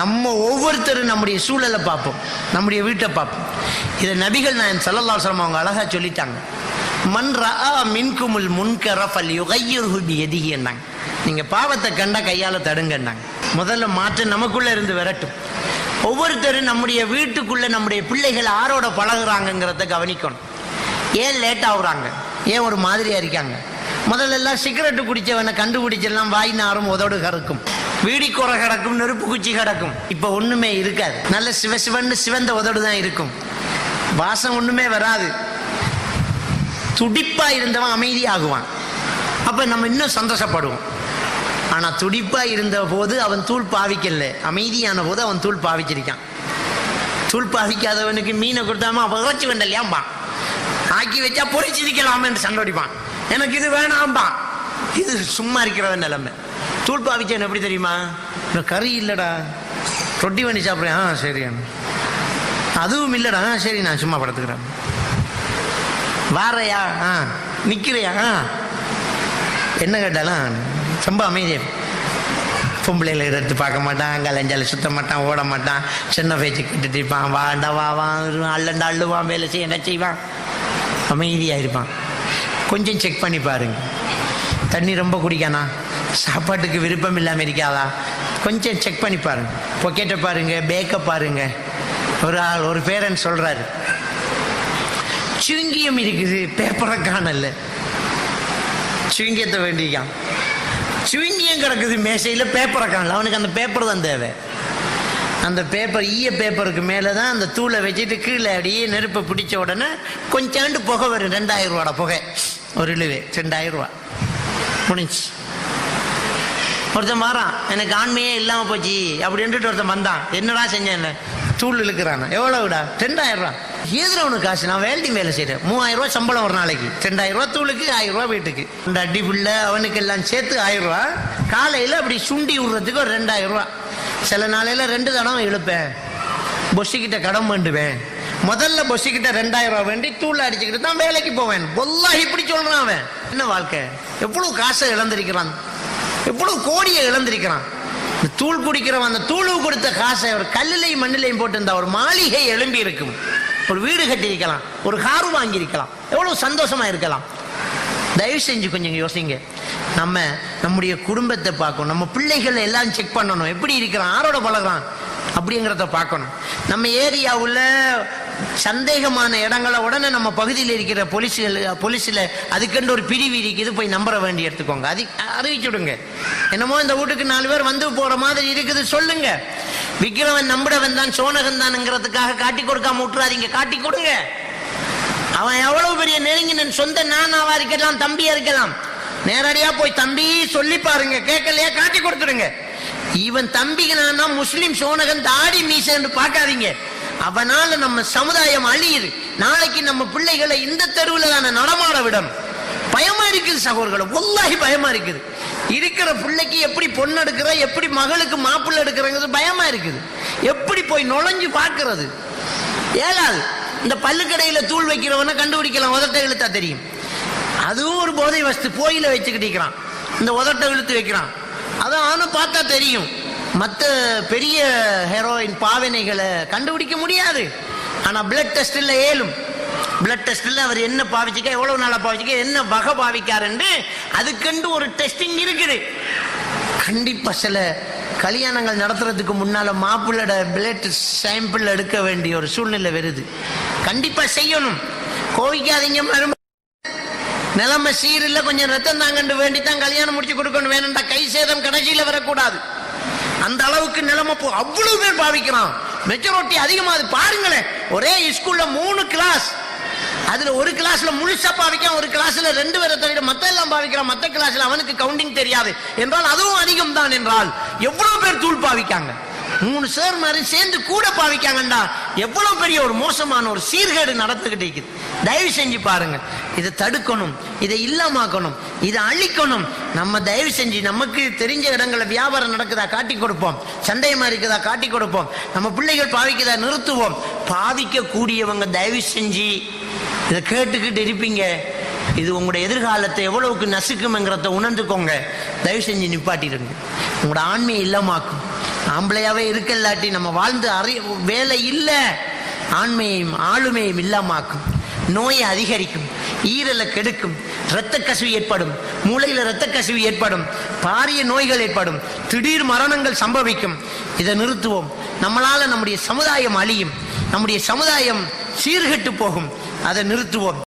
நம்ம ஒவ்வொருத்தரும் நம்முடைய சூழலை பார்ப்போம். நம்முடைய வீட்டை பார்ப்போம். இதை நபிகள் நாயன் சல்லல்லா சொல்லம் அவங்க அழகாக சொல்லிட்டாங்க. மன் ரா மின்குமுல் முன்கரஃபல் ஃபல் யுகையிர்ஹு பியதிஹி என்றாங்க. பாவத்தை கண்டா கையால் தடுங்கன்னாங்க. முதல்ல மாற்று நமக்குள்ளே இருந்து விரட்டும். ஒவ்வொருத்தரும் நம்முடைய வீட்டுக்குள்ளே நம்முடைய பிள்ளைகள் ஆரோட பழகுறாங்கங்கிறத கவனிக்கணும். ஏன் லேட் ஆகுறாங்க? ஏன் ஒரு மாதிரியாக இருக்காங்க? முதல்ல எல்லாம் சிகரெட்டு குடித்தவனை கண்டுபிடிச்செல்லாம் வாய் நாரும் உதடு கறக்கும். வீடிக்குறை கிடக்கும் நெருப்பு குச்சி கிடக்கும். இப்ப ஒண்ணுமே இருக்காது. நல்ல சிவ சிவன்னு சிவந்த உதடு தான் இருக்கும். வாசம் ஒண்ணுமே வராது. துடிப்பா இருந்தவன் அமைதியாகுவான். அப்ப நம்ம இன்னும் சந்தோஷப்படுவோம். ஆனா துடிப்பா இருந்த போது அவன் தூள் பாவிக்கல. அமைதியான போது அவன் தூள் பாவிச்சிருக்கான். தூள் பாவிக்காதவனுக்கு மீனை கொடுத்தாம அவன் இறைச்சி வேண்டலையாம்பான். ஆக்கி வச்சா பொறிச்சிருக்கலாமே என்று சண்டோடிப்பான் எனக்கு இது வேணாம்பான். இது சும்மா இருக்கிறவன் நிலைமை. தூள் பாவிச்சவன் எப்படி தெரியுமா? கறி இல்லைடா. ரொட்டி பண்ணி சாப்பிட்றேன். ஆ சரி. அதுவும் இல்லைடா. ஆ சரி நான் சும்மா படுத்துக்கிறேன். வாரையா? ஆ நிற்கிறையா ஆ. என்ன கேட்டாலும் ரொம்ப அமைதியா. பொம்பளைகளை எடுத்து பார்க்க மாட்டான் கலைஞ்சால சுத்த மாட்டான் ஓட மாட்டான். சின்ன பேச்சு கிட்டுட்டு இருப்பான். வாண்டா வா வா அள்ளண்டா அள்ளுவான் வேலை செய்ய என்ன செய்வான்? அமைதியாக இருப்பான். கொஞ்சம் செக் பண்ணி பாருங்க. தண்ணி ரொம்ப குடிக்கானா? சாப்பாட்டுக்கு விருப்பம் இல்லாமல் இருக்காதா கொஞ்சம் செக் பண்ணி பாருங்க. பொக்கெட்டை பாருங்க பேக்கை பாருங்க. ஒரு ஆள் ஒரு பேரன் சொல்றாரு. சுங்கியம் இருக்குது பேப்பரை காணல. சுங்கியத்தை வேண்டிக்கான் சுங்கியம் கிடக்குது மேசையில் பேப்பரை காணல. அவனுக்கு அந்த பேப்பர் தான் தேவை. அந்த பேப்பர் ஈய பேப்பருக்கு மேலே தான் அந்த தூளை வச்சுட்டு கீழே அப்படியே நெருப்பை பிடிச்ச உடனே கொஞ்சாண்டு புகை வரும். ரெண்டாயிரம் ரூபாட புகை. ஒரு இழுவே ரெண்டாயிரம் ரூபா. முடிஞ்சு ஒருத்தன் மாறான் எனக்கு ஆண்மையே இல்லாமல் போச்சு அப்படின்ட்டு ஒருத்தன் வந்தான். என்னடா செஞ்சேன் தூள் இழுக்கிறான். எவ்வளவுடா? ரெண்டாயிரம் ரூபா. உனக்கு காசு? நான் வேல்டிங் வேலை செய்கிறேன் மூவாயிரம் ரூபா சம்பளம் ஒரு நாளைக்கு. ரெண்டாயிரம் ரூபா தூளுக்கு ஆயிரம் ரூபா வீட்டுக்கு. இந்த அடி பிள்ளை அவனுக்கு எல்லாம் சேர்த்து ஆயிரம் ரூபா. காலையில் அப்படி சுண்டி விடுறதுக்கு ஒரு ரெண்டாயிரம் ரூபா. சில நாளையில் ரெண்டு தடவை இழுப்பேன். பொஸ்ஸுக்கிட்ட கடன் வேண்டுவேன். முதல்ல பொஸ்ஸுக்கிட்ட ரெண்டாயிரம் ரூபா வேண்டி தூள் அடிச்சுக்கிட்டு தான் வேலைக்கு போவேன். பொல்லா இப்படி சொல்றான் அவன். என்ன வாழ்க்கை? எவ்வளவு காசை இழந்திருக்கிறான்? எவ்வளவு கோடியை இழந்திருக்கிறான். இந்த தூள் குடிக்கிறவன் அந்த தூளு கொடுத்த காசை ஒரு கல்லிலையும் மண்ணிலையும் போட்டிருந்தா ஒரு மாளிகை எழும்பி இருக்கும். ஒரு வீடு கட்டியிருக்கலாம் ஒரு காரு வாங்கியிருக்கலாம் எவ்வளவு சந்தோஷமா இருக்கலாம். தயவு செஞ்சு கொஞ்சம் யோசிங்க. நம்ம நம்முடைய குடும்பத்தை பார்க்கணும். நம்ம பிள்ளைகள் எல்லாம் செக் பண்ணணும். எப்படி இருக்கிறான் ஆரோட பழகுறான் அப்படிங்கிறத பார்க்கணும். நம்ம ஏரியாவில் சந்தேகமான இடங்களை உடனே நம்ம பகுதியில் இருக்கிற போலீஸ்கள் போலீஸில் அதுக்கென்று ஒரு பிரிவு இருக்குது போய் நம்பர வேண்டி எடுத்துக்கோங்க. அது அறிவிச்சுடுங்க என்னமோ இந்த வீட்டுக்கு நாலு பேர் வந்து போற மாதிரி இருக்குது சொல்லுங்க. விக்கிரவன் நம்பிடவன் தான் சோனகன் தான்ங்கிறதுக்காக காட்டி கொடுக்காம விட்டுறாதீங்க காட்டி கொடுங்க. அவன் எவ்வளவு பெரிய நெருங்கினன் சொந்த நானாவா இருக்கலாம் தம்பியா இருக்கலாம். நேரடியா போய் தம்பி சொல்லி பாருங்க கேட்கலையா காட்டி கொடுத்துருங்க இவன் தம்பிக்கு நான் முஸ்லீம் சோனகன் தாடி மீசன்னு பார்க்காதீங்க. அவனால நம்ம சமுதாயம் அழியுது. நாளைக்கு நம்ம பிள்ளைகளை இந்த தெருவில் தானே நடமாட விடும். பயமா இருக்குது சகோதரர்களை ஒல்லாகி பயமா இருக்குது. இருக்கிற பிள்ளைக்கு எப்படி பொண்ணு எடுக்கிற எப்படி மகளுக்கு மாப்பிள்ளை எடுக்கிறங்கிறது பயமா இருக்குது. எப்படி போய் நுழைஞ்சு பார்க்கறது? ஏழாது. இந்த பல்லுக்கடையில் தூள் வைக்கிறவன கண்டுபிடிக்கலாம் உதட்ட இழுத்தா தெரியும். அதுவும் ஒரு போதை வஸ்து போயில வச்சுக்கிட்டு இருக்கிறான். இந்த உதட்டை இழுத்து வைக்கிறான். அதான் அவனும் பார்த்தா தெரியும். மற்ற பெரிய ஹெரோயின் பாவனைகளை கண்டுபிடிக்க முடியாது. ஆனால் பிளட் டெஸ்ட்டில் ஏலும். பிளட் டெஸ்ட்டில் அவர் என்ன பாவிச்சிக்க எவ்வளோ நாளாக பாவிச்சிக்க என்ன வகை பாவிக்காருன்னு அதுக்கென்று ஒரு டெஸ்டிங் இருக்குது. கண்டிப்பாக சில கல்யாணங்கள் நடத்துறதுக்கு முன்னால் மாப்பிள்ளோட பிளட் சாம்பிள் எடுக்க வேண்டிய ஒரு சூழ்நிலை வருது. கண்டிப்பாக செய்யணும். கோவிக்காதீங்க மரும நிலைமை சீரில் கொஞ்சம் ரத்தம் தாங்கண்டு வேண்டி தான் கல்யாணம் முடிச்சு கொடுக்கணும். வேணும்டா கை சேதம் கடைசியில் வரக்கூடாது. அந்த அளவுக்கு நிலைமை போ அவ்வளவு பேர் பாவிக்கிறான் மெஜாரிட்டி அதிகமா அது பாருங்களேன். ஒரே ஸ்கூல்ல மூணு கிளாஸ் அதுல ஒரு கிளாஸ்ல முழுசா பாவிக்கான் ஒரு கிளாஸ்ல ரெண்டு பேரை தவிர மத்த எல்லாம் பாவிக்கிறான். மத்த கிளாஸ்ல அவனுக்கு கவுண்டிங் தெரியாது. என்றால் அதுவும் அதிகம் தான் என்றால் எவ்வளவு பேர் தூள் பாவிக்காங்க? மூணு சேர் மாதிரி சேர்ந்து கூட பாவிக்காங்கண்டா. எவ்வளவு பெரிய ஒரு மோசமான ஒரு சீர்கேடு நடந்துகிட்டு இருக்குது. தயவு செஞ்சு பாருங்க. இதை தடுக்கணும் இதை இல்லாமாக்கணும் இதை அழிக்கணும். நம்ம தயவு செஞ்சு நமக்கு தெரிஞ்ச இடங்களில் வியாபாரம் நடக்குதா காட்டி கொடுப்போம். சந்தேகமா இருக்குதா காட்டி கொடுப்போம். நம்ம பிள்ளைகள் பாவிக்குதா நிறுத்துவோம். பாவிக்க கூடியவங்க தயவு செஞ்சு இதை கேட்டுக்கிட்டு இருப்பீங்க. இது உங்களுடைய எதிர்காலத்தை எவ்வளவுக்கு நசுக்கும்ங்கிறத உணர்ந்துக்கோங்க. தயவு செஞ்சு நிப்பாட்டிடுங்க. உங்களோட ஆண்மையை இல்லமாக்கும். ஆம்பளையாவே இருக்க இல்லாட்டி நம்ம வாழ்ந்து அறி வேலை இல்லை. ஆண்மையையும் ஆளுமையும் இல்லாமாக்கும். நோயை அதிகரிக்கும். ஈரலை கெடுக்கும் இரத்த கசிவு ஏற்படும் மூளையில் இரத்த கசிவு ஏற்படும் பாரிய நோய்கள் ஏற்படும் திடீர் மரணங்கள் சம்பவிக்கும். இதை நிறுத்துவோம். நம்மளால நம்முடைய சமுதாயம் அழியும். நம்முடைய சமுதாயம் சீர்கெட்டு போகும். அதை நிறுத்துவோம்.